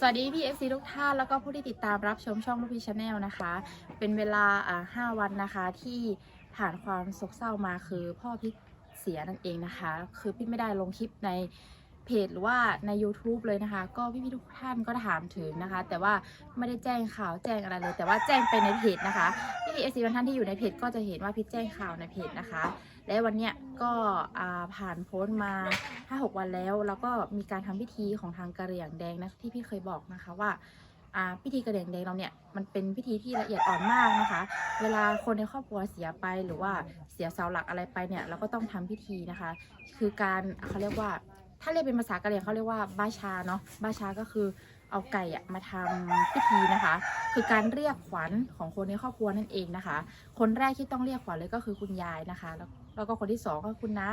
สวัสดีพี่ FC ทุกท่านแล้วก็ผู้ที่ติดตามรับชมช่องลูกพี่ชาแนลนะคะ เป็นเวลาอ่าห้าวันนะคะที่ผ่านความโศกเศร้ามาคือพ่อพิษเสียนั่นเองนะคะ คือพี่ไม่ได้ลงคลิปในเพจหรือว่าใน YouTube เลยนะคะ ก็พี่ๆทุกท่านก็ถามถึงนะคะ แต่ว่าไม่ได้แจ้งข่าวแจ้งอะไรเลย แต่ว่าแจ้งไปในเพจนะคะพี่เอฟซีท่านที่อยู่ในเพจก็จะเห็นว่าพี่แจ้งข่าวในเพจนะคะ และวันเนี้ยก็ผ่านพ้นมา 5-6 วันแล้ว แล้วก็มีการทำพิธีของทางกระเหรี่ยงแดงนะที่พี่เคยบอกนะคะว่าพิธีกระเหรี่ยงแดงเราเนี่ยมันเป็นพิธีที่ละเอียดอ่อนมากนะคะ เวลาคนในครอบครัวเสียไปหรือว่าเสียเสาหลักอะไรไปเนี่ยเราก็ต้องทำพิธีนะคะ คือการเขาเรียกว่าถ้าเรียกเป็นภาษากะเหรี่ยงเขาเรียกว่าบ้าชาเนาะบ้าชาก็คือเอาไก่อะมาทำพิธีนะคะ คือการเรียกขวัญของคนในครอบครัวนั่นเองนะคะ คนแรกที่ต้องเรียกขวัญเลยก็คือคุณยายนะคะแล้ว แล้วก็คนที่สองก็คุณน้า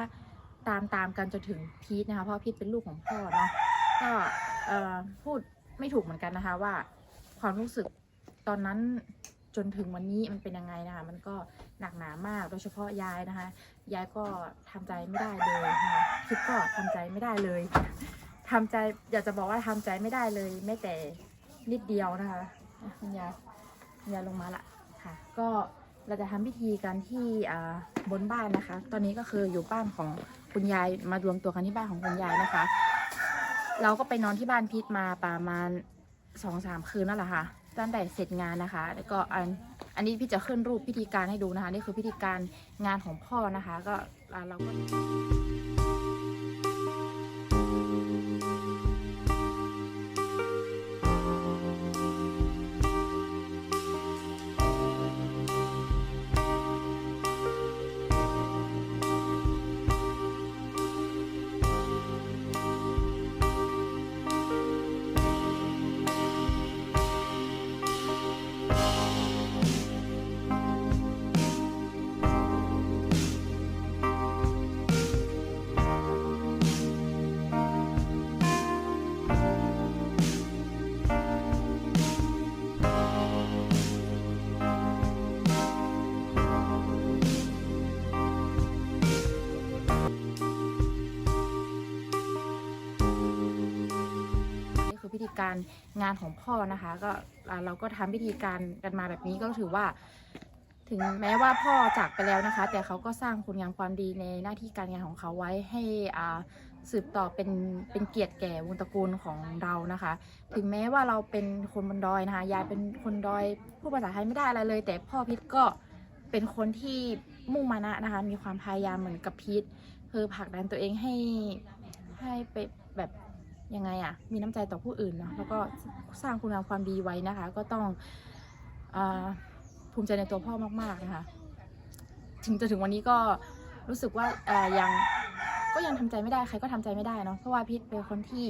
ตามตามกันจนถึงพีทนะคะเพราะพีทเป็นลูกของพ่อเนาะก็พูดไม่ถูกเหมือนกันนะคะว่า ความรู้สึกตอนนั้นจนถึงวันนี้มันเป็นยังไงนะคะมันก็หนักหนามาก โดยเฉพาะยายนะคะ ยายก็ทำใจไม่ได้เลยนะคะคิดก็ทำใจไม่ได้เลยทำใจอยากจะบอกว่าทำใจไม่ได้เลยแม้แต่นิดเดียวนะคะอะคุณยายคุณยายลงมาละค่ะ ก็ เราจะทำพิธีกันที่บนบ้านนะคะ ตอนนี้ก็คืออยู่บ้านของคุณยายมารวมตัวกันที่บ้านของคุณยายนะคะ เราก็ไปนอนที่บ้านพิษมาประมาณสองสามคืนนั่นแหละค่ะตั้งแต่เสร็จงานนะคะ แล้วก็อันอันนี้พี่จะขึ้นรูปพิธีการให้ดูนะคะ นี่คือพิธีการงานของพ่อนะคะ ก็เราก็ การงานของพ่อนะคะ ก็เราก็ทำพิธีการกันมาแบบนี้ก็ถือว่า ถึงแม้ว่าพ่อจากไปแล้วนะคะ แต่เขาก็สร้างคุณงามความดีในหน้าที่การงานของเขาไว้ให้อ่าสืบต่อเป็นเป็นเกียรติแก่วงตระกูลของเรานะคะ ถึงแม้ว่าเราเป็นคนบนดอยนะคะยายเป็นคนดอยพูดภาษาไทยไม่ได้อะไรเลย แต่พ่อพิษก็เป็นคนที่มุ่งมานะนะคะ มีความพยายามเหมือนกับพิษคือผลักดันตัวเองให้ให้ไปแบบ ไงอะมีน้ำใจต่อผู้อื่นเนาะแล้วก็สร้างคุณงามความดีไว้นะคะ ก็ต้องอภูมิใจในตัวพ่อมาก ๆ นะคะ ถึงจะถึงวันนี้ก็รู้สึกว่ายังก็ยังทำใจไม่ได้ใครก็ทำใจไม่ได้เนาะเพราะว่าพิษเป็นคนที่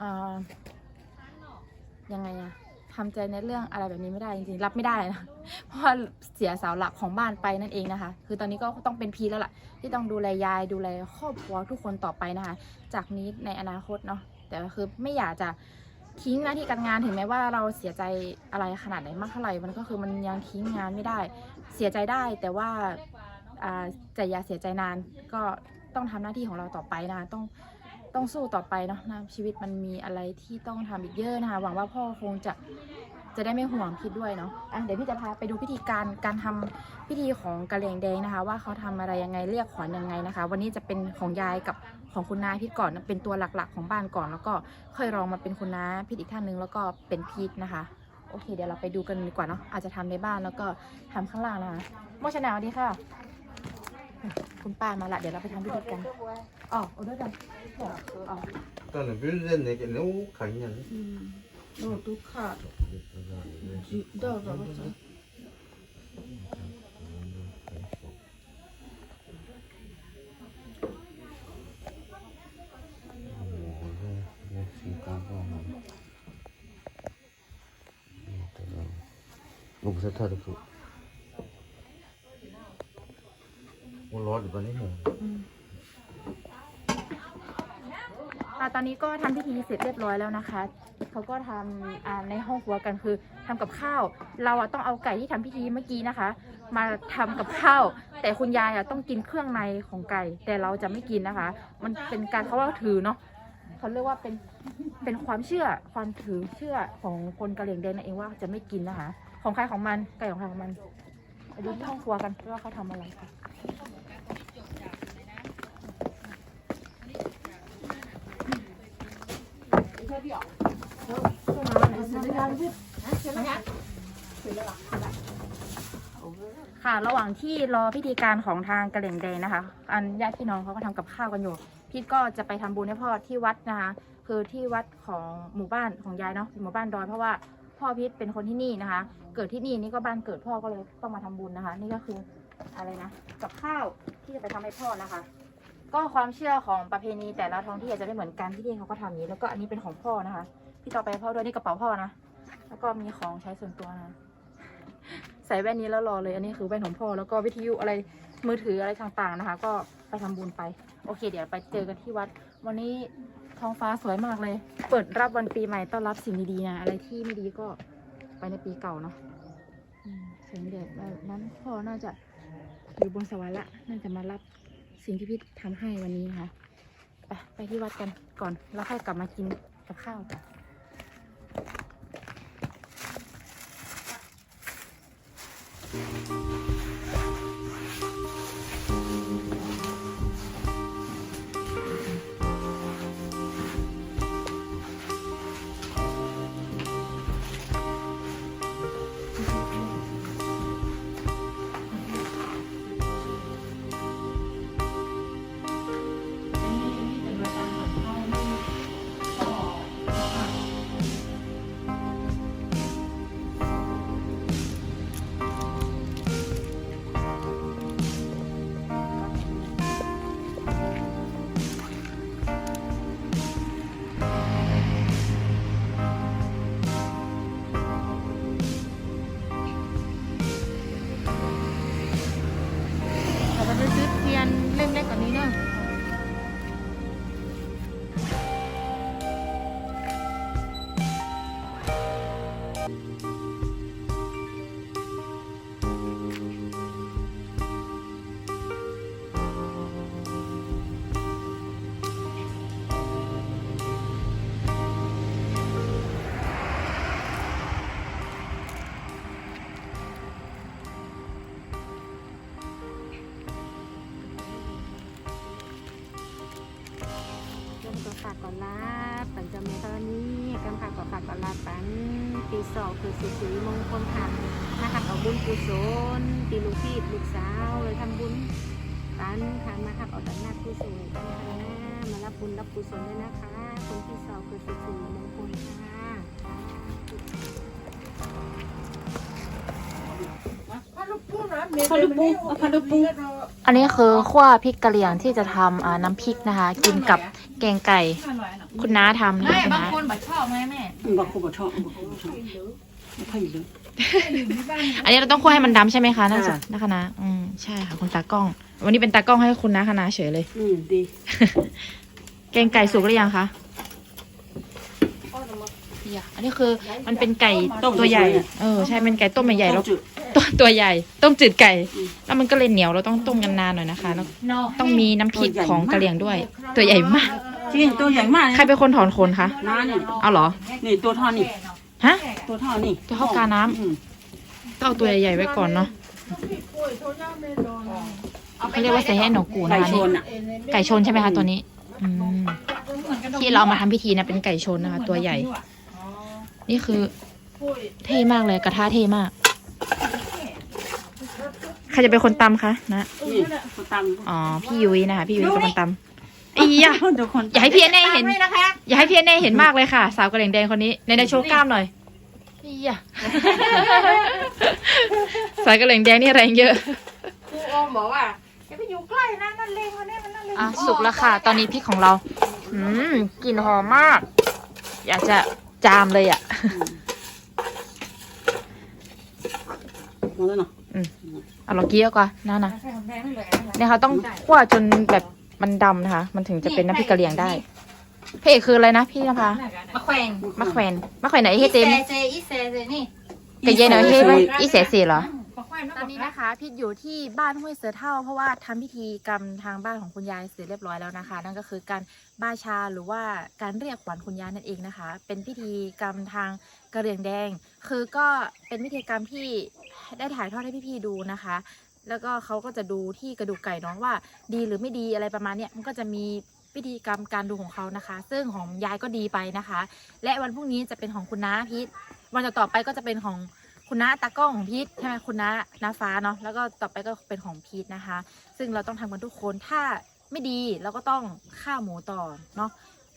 อยังไงอะ ทำใจในเรื่องอะไรแบบนี้ไม่ได้จริงๆรับไม่ได้นะเพราะว่าเสียเสาหลักของบ้านไปนั่นเองนะคะ คือตอนนี้ก็ต้องเป็นพีแล้วล่ะ ที่ต้องดูแลยายดูแลครอบครัวทุกคนต่อไปนะคะ จากนี้ในอนาคตเนาะแต่คือไม่อยากจะทิ้งหน้าที่การงานถึงแม้ว่าเราเสียใจอะไรขนาดไหนมากเท่าไหร่มันก็คือมันยังทิ้งงานไม่ได้ เสียใจได้แต่ว่าอ่าจะอย่าเสียใจนานก็ต้องทำหน้าที่ของเราต่อไปนะคะต้อง ต้องสู้ต่อไปเนาะนะชีวิตมันมีอะไรที่ต้องทำอีกเยอะนะคะ หวังว่าพ่อคงจะจะได้ไม่ห่วงพิดด้วยเนาะอะเดี๋ยวพี่จะพาไปดูพิธีการการทำพิธีของกระเหรี่ยงแดงนะคะ ว่าเขาทำอะไรยังไงเรียกขวัญยังไงนะคะ วันนี้จะเป็นของยายกับของคุณนาพิษก่อนเป็นตัวหลักๆ ของบ้านก่อน แล้วก็ค่อยรองมาเป็นคุณน้าพิษอีกท่านนึงแล้วก็เป็นพีทนะคะโอเคเดี๋ยวเราไปดูกันดีกว่าเนาะอาจจะทำในบ้านแล้วก็ทำข้างล่างนะคะโมชนาวดีค่ะ คุณป้ามาละเดี๋ยวเราไปทำพิธีกันอ๋อเอาด้วยกันอ๋อ 일단은 뮤즈에 내게 너무 강의는 อืมโอ้ตุ๊กค่ะจิเด้อ รออยู่ตอนนี้หนึ่งตอนนี้ก็ทำพิธีเสร็จเรียบร้อยแล้วนะคะ เขาก็ทำในห้องครัวกันคือทำกับข้าว เราต้องเอาไก่ที่ทำพิธีเมื่อกี้นะคะ มาทำกับข้าว แต่คุณยายต้องกินเครื่องในของไก่ แต่เราจะไม่กินนะคะ มันเป็นการเขาว่าถือเนาะเขาเรียกว่าเป็นเป็นความเชื่อความถือเชื่อของคนกะเหรี่ยงแดงนั่นเองว่าจะไม่กินนะคะ ของใครของมันไก่ของใครของมันดูที่ห้องครัวกันว่าเขาทำอะไรค่ะ ค่ะ ระหว่างที่รอพิธีการของทางกระเหรี่งแดงนะคะ อันญาติพี่น้องเขาก็ทำกับข้าวกันอยู่ พี่ก็จะไปทำบุญให้พ่อที่วัดนะคะ คือที่วัดของหมู่บ้านของยายเนาะ หมู่บ้านดอยเพราะว่าพ่อพิษเป็นคนที่นี่นะคะ เกิดที่นี่นี่ก็บ้านเกิดพ่อก็เลยต้องมาทำบุญนะคะ นี่ก็คืออะไรนะ กับข้าวที่จะไปทำให้พ่อนะคะ ก็ความเชื่อของประเพณีแต่ละท้องที่อาจจะไม่เหมือนกันที่นี่เขาก็ทำอย่างนี้ แล้วก็อันนี้เป็นของพ่อนะคะ พี่ต่อไปพ่อด้วยนี่กระเป๋าพ่อนะ แล้วก็มีของใช้ส่วนตัวนะใส่แว่นนี้แล้วรอเลย อันนี้คือแว่นของพ่อ แล้วก็วิทยุอะไรมือถืออะไรต่างๆนะคะ ก็ไปทำบุญไป โอเค เดี๋ยวไปเจอกันที่วัด วันนี้ท้องฟ้าสวยมากเลย เปิดรับวันปีใหม่ต้อนรับสิ่งดีๆนะ อะไรที่ไม่ดีก็ไปในปีเก่าเนาะอืมแสงแดดแบบนั้นพ่อน่าจะอยู่บนสวรรค์ละ น่าจะมารับสิ่งที่พี่ทำให้วันนี้นะคะ ไปไปที่วัดกันก่อน แล้วค่อยกลับมากินกับข้าว กั ปีสองคือสิสิริมงคลค่ะนะคะเอาบุญกุศลปีลูกพี่ลูกสาวเลยทำบุญปันค่ะมาค่ะเอาดันหน้าผู้สวยกันค่ะมารับบุญรับกุศลด้วยนะคะ คนที่สองคือสิสิริมงคลค่ะพันลูกปูนะพันลูกปูอันนี้คือขั้วพริกกะเหรี่ยงที่จะทำน้ำพริกนะคะ กินกับ แกงไก่ คุณน้าทำนะไม่คุณบางน้าคนแบบชอบไหมแม่บอกคุณบอกชอบบอกคุณบอกชอบไม่ค่อยเยอะอันนี้เราต้องคั่วให้มันดำใช่ไหมคะน่าจะค่ะ นะคะนะอืมใช่ค่ะคุณตากล้อง วันนี้เป็นตากล้องให้คุณน้าคณะเฉยเลย อืมดีแกงไก่สุกหรือยังคะยังอันนี้คือมันเป็นไก่ตัวใหญ่ เออใช่เป็นไก่ต้มใหญ่ๆแล้วจุดตัวตัวใหญ่ต้มจืดไก่ อืม แล้วมันก็เลยเหนียวเราต้องต้มกันนานหน่อยนะคะแล้วต้องมีน้ำพริกของกะเหรี่ยงด้วย ตัวใหญ่มาก จริงตัวใหญ่มากใครเป็นคนถอนขนคะน้าเนี่ยเอาเหรอ นี่ตัวเท่อนี่ฮะ ตัวเท่อนี่ตัวเท่ากาน้ำ อืมก็เอาตัวใหญ่ๆไว้ก่อนเนาะเขาเรียกว่าใส่ให้หนอกูนะไก่คะชนี่นอะไก่ชนใช่ไหมคะตัวนี้อืมที่เราเอามาทำพิธีนะเป็นไก่ชนนะคะ ตัวใหญ่ นี่คือ เท่มากเลยกระทะเท่มาก ใครจะเป็นคนตำคะนะนี่ตัวตำอ๋อพี่ยุ้ยนะคะพี่ยุ้ยเป็นคนตำ อียะทุกคนอย่าให้พี่แน่เห็นอย่าให้พี่แน่เห็นมากเลยค่ะ สาวกระเหลี่ยงแดงคนนี้ในในโชว์กล้ามหน่อยอียะสายกระเหลี่ยงแดงนี่แรงเยอะครูออมบอกว่าอย่าไปอยู่ใกล้นะนั่นเลงคนนี้มันนั่นเลงอะสุกแล้วค่ะ ตอนนี้พริกของเราอืมกลิ่นหอมมาก อยากจะจามเลยอะมองแล้วเนาะเอาลองกี้ยวก่อนนั่นนะเนี่ยค่ะต้องคั่วจนแบบ มันดำนะคะ มันถึงจะเป็นน้ำพริกกะเหรี่ยงได้พระเอกคืออะไรนะพี่นภามาแขวนมะแขวนมะแขวนไหนเฮ้เจมเซเซอีเซเซนี่แต่เย็นเหรอเฮ้ไหมอีเสเสีเหรอมาแขวตอนนี้นะคะพิษอยู่ที่บ้านห้วยเสือเท่า เพราะว่าทำพิธีกรรมทางบ้านของคุณยายเสร็จเรียบร้อยแล้วนะคะ นั่นก็คือการบ้าชาหรือว่าการเรียกขวัญคุณยายนั่นเองนะคะ เป็นพิธีกรรมทางกระเหรี่ยงแดง คือก็เป็นพิธีกรรมที่ได้ถ่ายทอดให้พี่ๆดูนะคะ แล้วก็เขาก็จะดูที่กระดูกไก่น้องว่า ดีหรือไม่ดีอะไรประมาณเนี้ยมันก็จะมีพิธีกรรมการดูของเขานะคะ ซึ่งของยายก็ดีไปนะคะ และวันพรุ่งนี้จะเป็นของคุณน้าพิษวันต่อไปก็จะเป็นของคุณน้าตากล้องของพีทใช่ไหมคุณน้าน้าฟ้าเนาะแล้วก็ต่อไปก็เป็นของพีทนะคะ ซึ่งเราต้องทำกันทุกคนถ้าไม่ดีเราก็ต้องฆ่าหมูต่อเนาะ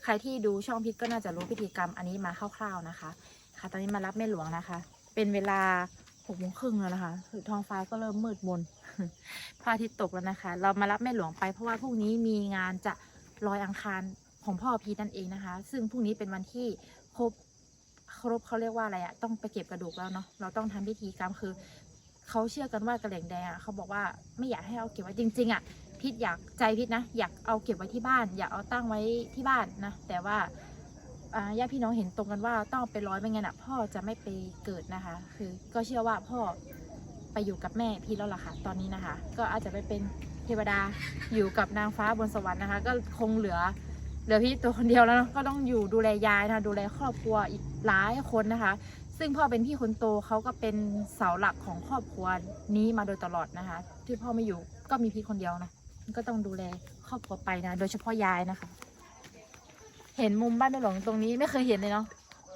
ใครที่ดูช่องพีทก็น่าจะรู้พิธีกรรมอันนี้มาคร่าวๆนะคะ ค่ะ ตอนนี้มารับแม่หลวงนะคะ เป็นเวลา กโมงครึ่งแล้วนะคะคือท้องฟ้าก็เริ่มมืดมนพระอาทิตย์ตกแล้วนะคะ เรามารับแม่หลวงไปเพราะว่าพรุ่งนี้มีงานจะลอยอังคารของพ่อพีนั่นเองนะคะ ซึ่งพรุ่งนี้เป็นวันที่ครบครบเขาเรียกว่าอะไรอะต้องไปเก็บกระดูกแล้วเนาะเราต้องทำพิธีกรรมคือเขาเชื่อกันว่ากระเหล่งแดงอะเขาบอกว่าไม่อยากให้เอาเก็บไว้จริงๆอะพิษอยากใจพิษนะ อยากเอาเก็บไว้ที่บ้าน อยากเอาตั้งไว้ที่บ้านนะ แต่ว่า ญาติพี่น้องเห็นตรงกันว่าต้องไปร้อยไม่งั้นอะพ่อจะไม่ไปเกิดนะคะ คือก็เชื่อว่าพ่อไปอยู่กับแม่พี่แล้วล่ะค่ะ ตอนนี้นะคะ ก็อาจจะไปเป็นเทวดาอยู่กับนางฟ้าบนสวรรค์นะคะ ก็คงเหลือเหลือพี่ตัวคนเดียวแล้วเนอะก็ต้องอยู่ดูแลยายนะะดูแลครอบครัวอีกหลายคนนะคะ ซึ่งพ่อเป็นพี่คนโตเขาก็เป็นเสาหลักของครอบครัวนี้มาโดยตลอดนะคะ ที่พ่อไม่อยู่ก็มีพี่คนเดียวนะก็ต้องดูแลครอบครัวไปนะ โดยเฉพาะยายนะคะ เห็นมุมบ้านแม่หลวงตรงนี้ไม่เคยเห็นเลยเนาะ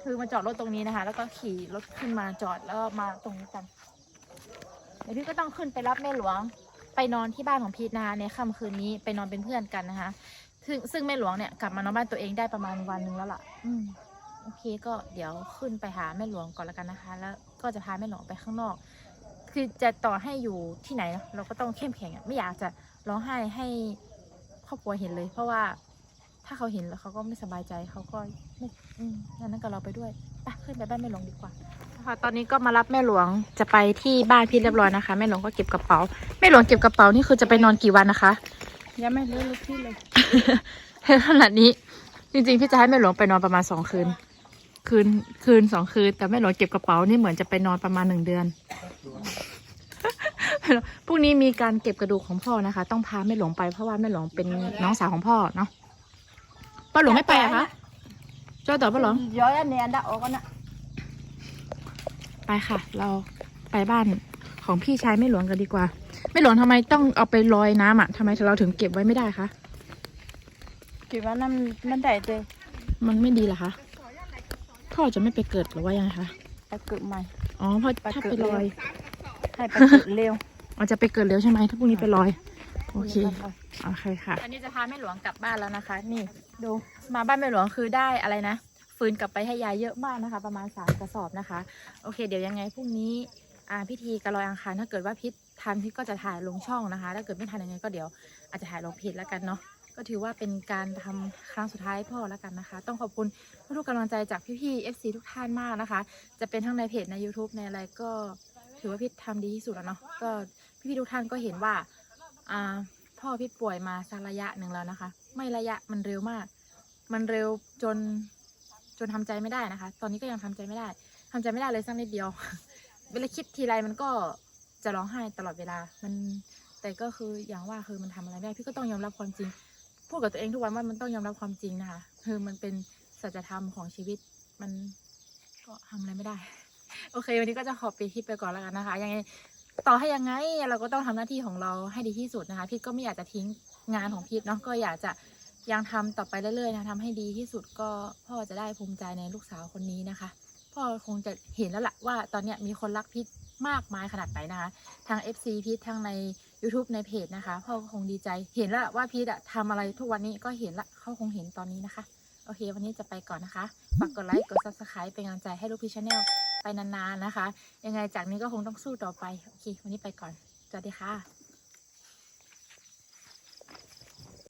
คือมาจอดรถตรงนี้นะคะ แล้วก็ขี่รถขึ้นมาจอดแล้วมาตรงนี้กันเดี๋ยวพี่ก็ต้องขึ้นไปรับแม่หลวง ไปนอนที่บ้านของพีทนะคะในค่ำคืนนี้ไปนอนเป็นเพื่อนกันนะคะซึ่งซึ่งแม่หลวงเนี่ยกลับมานอนบ้านตัวเองได้ประมาณวันหนึงแล้วล่ะ อืมโอเคก็เดี๋ยวขึ้นไปหาแม่หลวงก่อนละกันนะคะ แล้วก็จะพาแม่หลวงไปข้างนอก คือจะต่อให้อยู่ที่ไหน เราก็ต้องเข้มแข็งไม่อยากจะร้องไห้ให้ครอบครัวเห็นเลย เพราะว่า ถ้าเขาเห็นแล้วเขาก็ไม่สบายใจเขาก็ไม่อืมงั้นนั้นก็เราไปด้วยไปขึ้นไปบ้านแม่หลวงดีกว่าค่ะตอนนี้ก็มารับแม่หลวงจะไปที่บ้านพี่เรียบร้อยนะคะ แม่หลวงก็เก็บกระเป๋า แม่หลวงเก็บกระเป๋านี่คือจะไปนอนกี่วันนะคะยังไม่รู้เลยพี่เลยขนาดนี้ จริงๆพี่จะให้แม่หลวงไปนอนประมาณสองคืน คืนคืนสองคืน แต่แม่หลวงเก็บกระเป๋านี่เหมือนจะไปนอนประมาณหนึ่งเดือนพรุ่งนี้มีการเก็บกระดูกของพ่อนะคะ ต้องพาแม่หลวงไปเพราะว่าแม่หลวงเป็นน้องสาวของพ่อเนาะ ป้าหลวงไม่ไปอะคะเจ้าต่อป้าหลวง ย้อยอันนี้อันดะออกกันนะไปค่ะ เราไปบ้านของพี่ชายแม่หลวงกันดีกว่าแม่หลวงทำไมต้องเอาไปลอยน้ำอะทำไมเราถึงเก็บไว้ไม่ได้คะคิดว่านั่นมันได้เลยมันไม่ดีเหรอคะพ่อจะไม่ไปเกิดหรือว่ายังไงคะไปเกิดใหม่ อ๋อเพราะไปถ้าเกิไปดลอยให้ไปเกิดเร็วอาจจะไปเกิดเร็วใช่ไหมถ้าพรุ่งนี้ไปลอย โอเคโอเคค่ะอันนี้จะพาแม่หลวงกลับบ้านแล้วนะคะ นี่ดูมาบ้านแม่หลวงคือได้อะไรนะฟืนกลับไปให้ยายเยอะมากนะคะ ประมาณสามกระสอบนะคะ โอเค เดี๋ยวยังไงพรุ่งนี้อ่าพิธีกระลอยอังคารถ้าเกิดว่าพิษทันพิษก็จะถ่ายลงช่องนะคะ ถ้าเกิดไม่ทันยังไงก็เดี๋ยวอาจจะถ่ายลงเพจแล้วกันเนาะก็ถือว่าเป็นการทำครั้งสุดท้ายให้พ่อแล้วกันนะคะ ต้องขอบคุณทุกๆกำลังใจจากพี่ๆ FC ทุกท่านมากนะคะ จะเป็นทั้งในเพจใน YouTube ในอะไรก็ถือว่าพิษทำดีที่สุดแล้วเนาะก็พี่ๆทุกท่านก็เห็นว่าอ่า พ่อพี่ป่วยมาสักระยะหนึ่งแล้วนะคะ ไม่ระยะมันเร็วมาก มันเร็วจนจนทำใจไม่ได้นะคะ ตอนนี้ก็ยังทำใจไม่ได้ทำใจไม่ได้เลยสักนิดเดียว เวลาคิดทีไรมันก็จะร้องไห้ตลอดเวลา มันแต่ก็คืออย่างว่าคือมันทำอะไรไม่ได้พี่ก็ต้องยอมรับความจริง พูดกับตัวเองทุกวันว่ามันต้องยอมรับความจริงนะคะ คือมันเป็นสัจธรรมของชีวิต มันก็ทำอะไรไม่ได้ โอเค วันนี้ก็จะขอปิดคลิปไปก่อนแล้วกันนะคะ ยังไง ต่อให้ยังไงเราก็ต้องทำหน้าที่ของเราให้ดีที่สุดนะคะพี่ก็ไม่อยากจะทิ้งงานของพี่เนาะก็อยากจะยังทำต่อไปเรื่อยๆนะทำให้ดีที่สุดก็พ่อจะได้ภูมิใจในลูกสาวคนนี้นะคะ พ่อคงจะเห็นแล้วล่ะว่าตอนเนี้มีคนรักพิษมากมายขนาดไหนนะคะทาง FC พิษทางใน YouTube ในเพจนะคะ พ่อคงดีใจเห็นแล้วว่าพิษอะทำอะไรทุกวันนี้ก็เห็นละเขาคงเห็นตอนนี้นะคะ โอเค วันนี้จะไปก่อนนะคะฝากกดไลค์กด subscribe เป็นกำลังใจให้ลูกพีชแนล ไปนานๆนะคะ ยังไงจากนี้ก็คงต้องสู้ต่อไป โอเค วันนี้ไปก่อน สวัสดีค่ะ